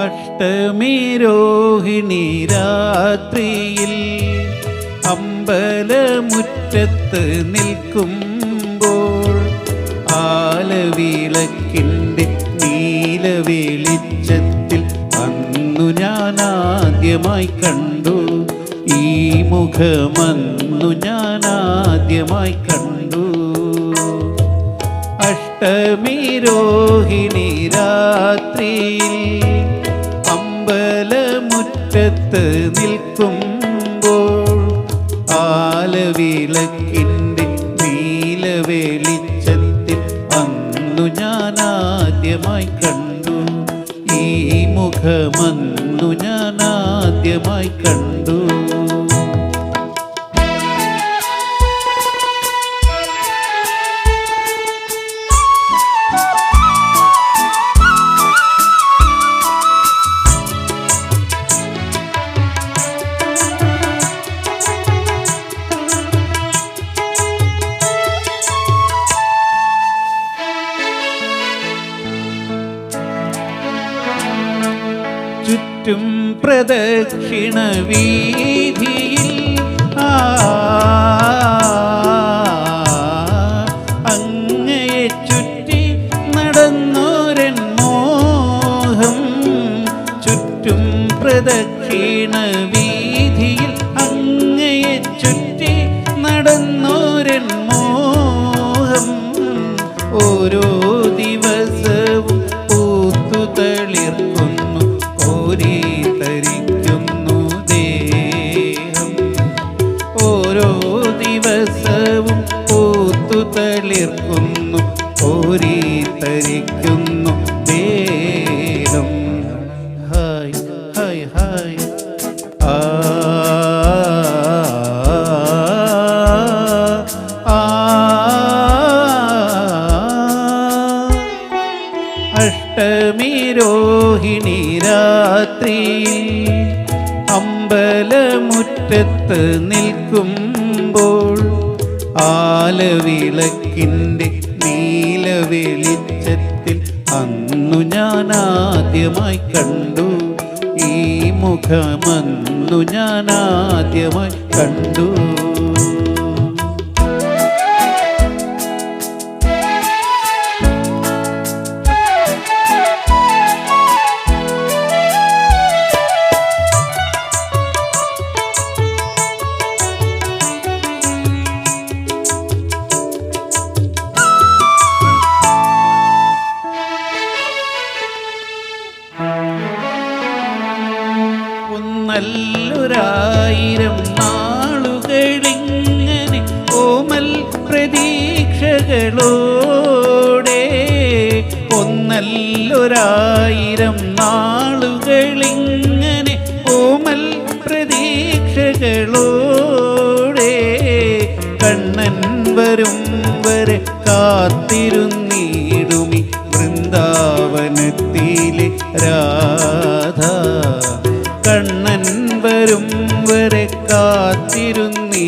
അഷ്ടമി രോഹിണി രാത്രിയിൽ അമ്പലമുറ്റത്ത് നിൽക്കുമ്പോൾ ആലവിളക്കിന്റെ നീലവെളിച്ചത്തിൽ അന്നു ഞാൻ ആദ്യമായി കണ്ടു. ഈ മുഖമന്നു ഞാൻ ആദ്യമായി കണ്ടു. അഷ്ടമി രോഹിണി രാത്രിയിൽ അമ്പലമുറ്റത്ത് നിൽക്കുമ്പോൾ ആലവിളക്കിന്റെ നീലവെളിച്ചത്തിൽ അന്നു ഞാൻ ആദ്യമായി കണ്ടു. ഈ മുഖമന്നു ഞാൻ ആദ്യമായി കണ്ടു. ചുറ്റും പ്രദക്ഷിണ വീതിയിൽ ആ അങ്ങയെ ചുറ്റി നടന്നോരൻ മോഹം ചുറ്റും പ്രദക്ഷിണ വീതിയിൽ അങ്ങയെ ചുറ്റി നടന്നോരൻ മോഹം ഓരോ ദിവസവും പൂത്തു गोरी അമ്പലമുറ്റത്ത് നിൽക്കുമ്പോൾ ആലവിളക്കിന്റെ നീലവെളിച്ചത്തിൽ അന്നു ഞാൻ ആദ്യമായി കണ്ടു. ഈ മുഖമന്നു ഞാൻ ആദ്യമായി കണ്ടു. ഒന്നല്ലൊരായിരം നാളുകളിങ്ങനെ ഓമൽ പ്രതീക്ഷകളോടെ ഒന്നല്ലൊരായിരം നാളുകളിങ്ങനെ ഓമൽ പ്രതീക്ഷകളോടെ കണ്ണൻ വരും വരെ കാത്തിരുന്നിടുമി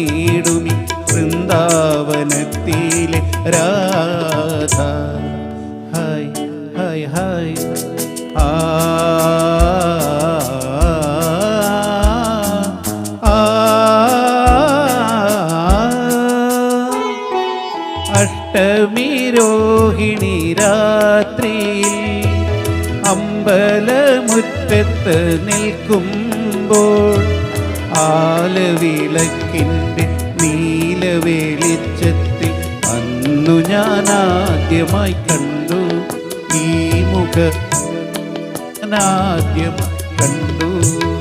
കാത്തിരുന്നിടുമി വൃന്ദാവനത്തിലെ രാധ ഹായ് ഹായ് ഹായ് ആ ആ അഷ്ടമി രോഹിണി രാത്രിയിൽ അമ്പലമുറ്റത്ത് നിൽക്കുമ്പോൾ ആലവിളക്കിന്റെ നീലവെളിച്ചത്തിൽ അന്നു ഞാൻ ആദ്യമായി കണ്ടു. ഈ മുഖ ആദ്യമായി കണ്ടു.